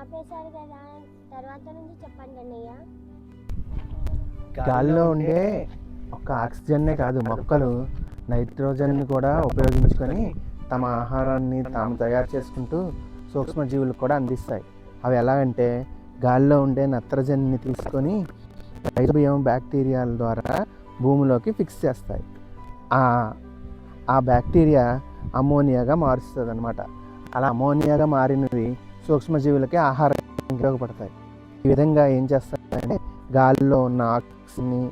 ఆపేశారు కదా. తర్వాత నుంచి చెప్పండి అన్నయ్య. గాలిలో ఉండే ఒక ఆక్సిజన్నే కాదు మొక్కలు నైట్రోజన్ని కూడా ఉపయోగించుకొని తమ ఆహారాన్ని తాము తయారు చేసుకుంటూ సూక్ష్మజీవులకు కూడా అందిస్తాయి. అవి ఎలాగంటే గాలిలో ఉండే నత్రజనిని తీసుకొని రైజోబియం బ్యాక్టీరియాల ద్వారా భూమిలోకి ఫిక్స్ చేస్తాయి. ఆ ఆ బ్యాక్టీరియా అమోనియాగా మారుస్తుంది అనమాట అలా అమోనియాగా మారినవి సూక్ష్మజీవులకి ఆహారం ఉపయోగపడతాయి. ఈ విధంగా ఏం చేస్తాయంటే గాలిలో ఉన్న ఆక్సిజన్ని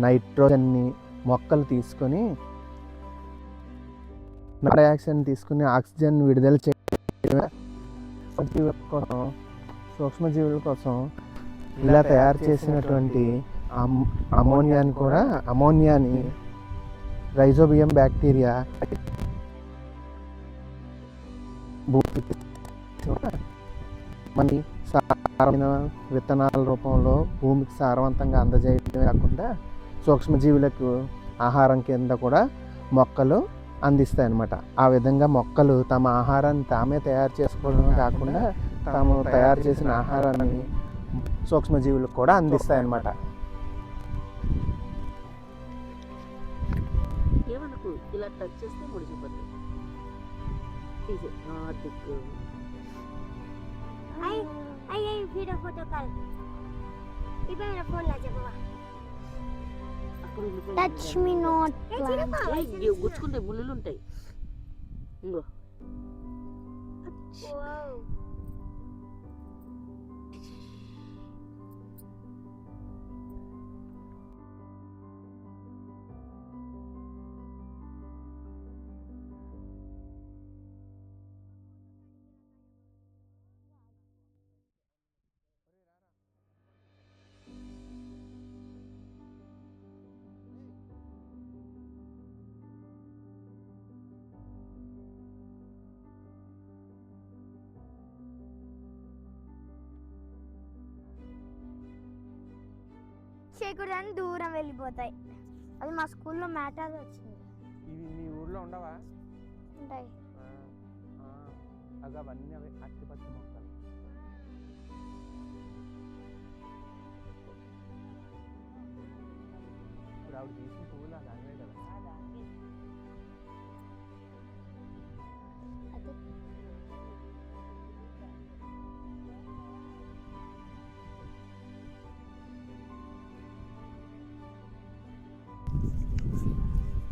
నైట్రోజన్ని మొక్కలు తీసుకొని డయాక్సైడ్ తీసుకుని ఆక్సిజన్ విడుదల సూక్ష్మజీవుల కోసం సూక్ష్మజీవుల కోసం ఇలా తయారు చేసినటువంటి అమ్- అమోనియాని కూడా అమోనియాని రైజోబియం బ్యాక్టీరియా భూమికి మన సారమైన విత్తనాల రూపంలో భూమికి సారవంతంగా అందజేయడమే కాకుండా సూక్ష్మజీవులకు ఆహారం కింద కూడా మొక్కలు అందిస్తాయి అన్నమాట ఆ విధంగా మొక్కలు తమ ఆహారాన్ని తామే తయారు చేసుకోవడమే కాకుండా తాము తయారు చేసిన ఆహారాన్ని సూక్ష్మజీవులకు కూడా అందిస్తాయి అన్నమాట ఏమనుకు? ఇలా టచ్ చేస్తే ముడిచిపోతుంది. అయ్యి అయ్యి వీడియో ఫోటో కాల్ ఇప్పుడు నా ఫోన్ లా చెప్పవా అక్కడ ఉండిపోయింది. టచ్ మీ నాట్ గుచ్చుకుంటే ముళ్ళులు ఉంటాయి ఇంగో చేయకూడదని దూరం వెళ్ళిపోతాయి. అది మా స్కూల్లో మ్యాటర్ వచ్చింది. ఇవి మీ ఊర్లో ఉండవా? ఉంటాయి. అవి అవన్నీ అవి అత్తిపత్తి మొక్కలు. ఇప్పుడు ఆవిడ తీసిన పువ్వులు అది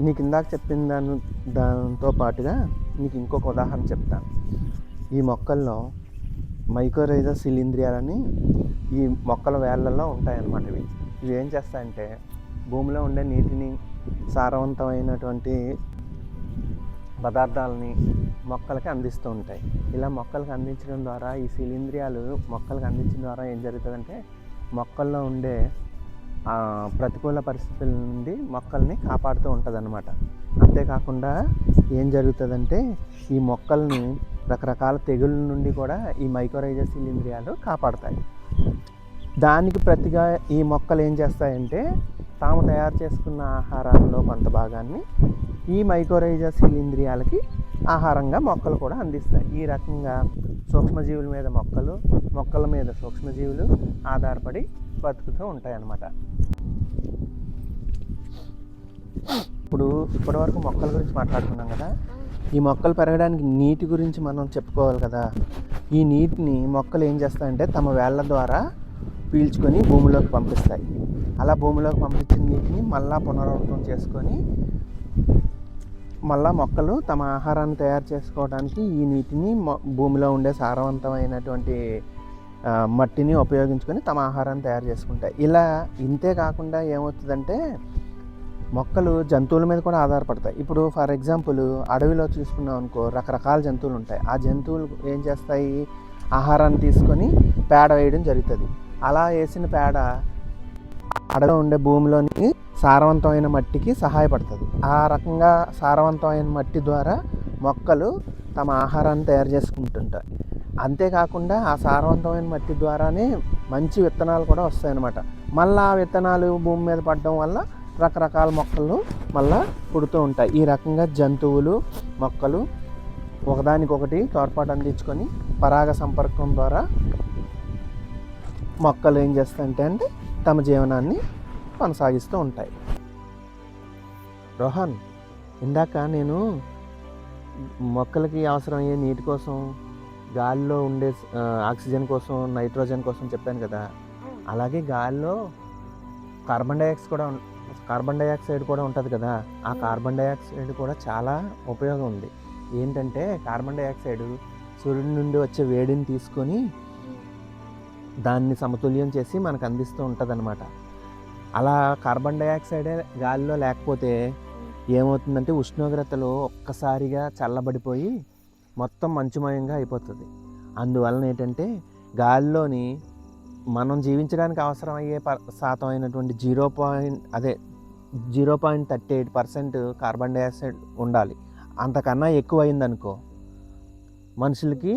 నీకు ఇందాక చెప్పిన దాని దాంతో పాటుగా నీకు ఇంకొక ఉదాహరణ చెప్తాను ఈ మొక్కల్లో మైకోరైజా శిలీంద్రియాలని ఈ మొక్కల వేళ్ళల్లో ఉంటాయన్నమాట ఇవి. ఇవి ఏం చేస్తాయంటే భూమిలో ఉండే నీటిని సారవంతమైనటువంటి పదార్థాలని మొక్కలకి అందిస్తూ ఉంటాయి. ఇలా మొక్కలకు అందించడం ద్వారా ఈ శిలీంద్రియాలు మొక్కలకు అందించడం ద్వారా ఏం జరుగుతుందంటే మొక్కల్లో ఉండే ప్రతికూల పరిస్థితుల నుండి మొక్కల్ని కాపాడుతూ ఉంటుంది అనమాట అంతేకాకుండా ఏం జరుగుతుందంటే ఈ మొక్కల్ని రకరకాల తెగుళ్ళ నుండి కూడా ఈ మైక్రోరైజస్ శిలీంద్రియాలు కాపాడతాయి. దానికి ప్రతిగా ఈ మొక్కలు ఏం చేస్తాయంటే తాము తయారు చేసుకున్న ఆహారాల్లో కొంత భాగాన్ని ఈ మైకోరైజర్ శిలీంద్రియాలకి ఆహారంగా మొక్కలు కూడా అందిస్తాయి. ఈ రకంగా సూక్ష్మజీవుల మీద మొక్కలు మొక్కల మీద సూక్ష్మజీవులు ఆధారపడి బతుకుతూ ఉంటాయి అన్నమాట ఇప్పుడు ఇప్పటివరకు మొక్కల గురించి మాట్లాడుకున్నాం కదా. ఈ మొక్కలు పెరగడానికి నీటి గురించి మనం చెప్పుకోవాలి కదా. ఈ నీటిని మొక్కలు ఏం చేస్తాయంటే తమ వేళ్ళ ద్వారా పీల్చుకొని భూమిలోకి పంపిస్తాయి. అలా భూమిలోకి పంపించిన నీటిని మళ్ళా పునరావృతం చేసుకొని మళ్ళా మొక్కలు తమ ఆహారాన్ని తయారు చేసుకోవడానికి ఈ నీటిని భూమిలో ఉండే సారవంతమైనటువంటి మట్టిని ఉపయోగించుకొని తమ ఆహారాన్ని తయారు చేసుకుంటాయి. ఇలా ఇంతే కాకుండా ఏమవుతుందంటే మొక్కలు జంతువుల మీద కూడా ఆధారపడతాయి. ఇప్పుడు ఫర్ ఎగ్జాంపుల్ అడవిలో చూసుకున్నాం అనుకో రకరకాల జంతువులు ఉంటాయి. ఆ జంతువులు ఏం చేస్తాయి? ఆహారాన్ని తీసుకొని పేడ వేయడం జరుగుతుంది. అలా వేసిన పేడ అడవిలో ఉండే భూమిలోని సారవంతమైన మట్టికి సహాయపడుతుంది. ఆ రకంగా సారవంతమైన మట్టి ద్వారా మొక్కలు తమ ఆహారాన్ని తయారు చేసుకుంటుంటాయి. అంతేకాకుండా ఆ సారవంతమైన మట్టి ద్వారానే మంచి విత్తనాలు కూడా వస్తాయన్నమాట. మళ్ళీ ఆ విత్తనాలు భూమి మీద పడడం వల్ల రకరకాల మొక్కలు మళ్ళా పుడుతూ ఉంటాయి. ఈ రకంగా జంతువులు మొక్కలు ఒకదానికొకటి తోడ్పాటు అందించుకొని పరాగ సంపర్కం ద్వారా మొక్కలు ఏం చేస్తాయంటే అంటే తమ జీవనాన్ని కొనసాగిస్తూ ఉంటాయి. రోహన్ ఇందాక నేను మొక్కలకి అవసరమయ్యే నీటి కోసం గాలిలో ఉండే ఆక్సిజన్ కోసం నైట్రోజన్ కోసం చెప్పాను కదా. అలాగే గాలిలో కార్బన్ డైఆక్సైడ్ కూడా కార్బన్ డైఆక్సైడ్ కూడా ఉంటుంది కదా ఆ కార్బన్ డైఆక్సైడ్ కూడా చాలా ఉపయోగం ఉంది. ఏంటంటే కార్బన్ డైఆక్సైడ్ సూర్యుడి నుండి వచ్చే వేడిని తీసుకొని దాన్ని సమతుల్యం చేసి మనకు అందిస్తూ ఉంటుంది అలా కార్బన్ డైఆక్సైడే గాలిలో లేకపోతే ఏమవుతుందంటే ఉష్ణోగ్రతలు ఒక్కసారిగా చల్లబడిపోయి మొత్తం మంచుమయంగా అయిపోతుంది. అందువలన ఏంటంటే గాలిలోని మనం జీవించడానికి అవసరమయ్యే ప శాతం అయినటువంటి జీరో పాయింట్ అదే zero point thirty eight percent carbon dioxide ఉండాలి. అంతకన్నా ఎక్కువ అయిందనుకో మనుషులకి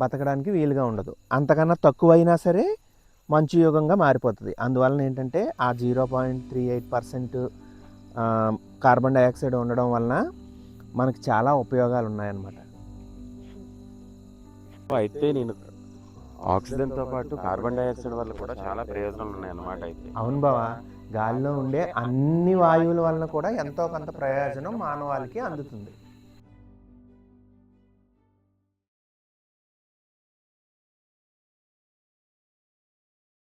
బతకడానికి వీలుగా ఉండదు. అంతకన్నా తక్కువ అయినా సరే మంచు యుగంగా మారిపోతుంది. అందువలన ఏంటంటే ఆ zero point three eight percent carbon dioxide ఉండడం వలన మనకి చాలా ఉపయోగాలు ఉన్నాయన్నమాట అయితే నేను ఆక్సిజన్తో పాటు కార్బన్ డైఆక్సైడ్ వల్ల కూడా చాలా ప్రయోజనాలు ఉన్నాయి అన్నమాట అయితే. అవును బావా గాలిలో ఉండే అన్ని వాయువుల వలన కూడా ఎంతో కొంత ప్రయోజనం మానవాళికి అందుతుంది.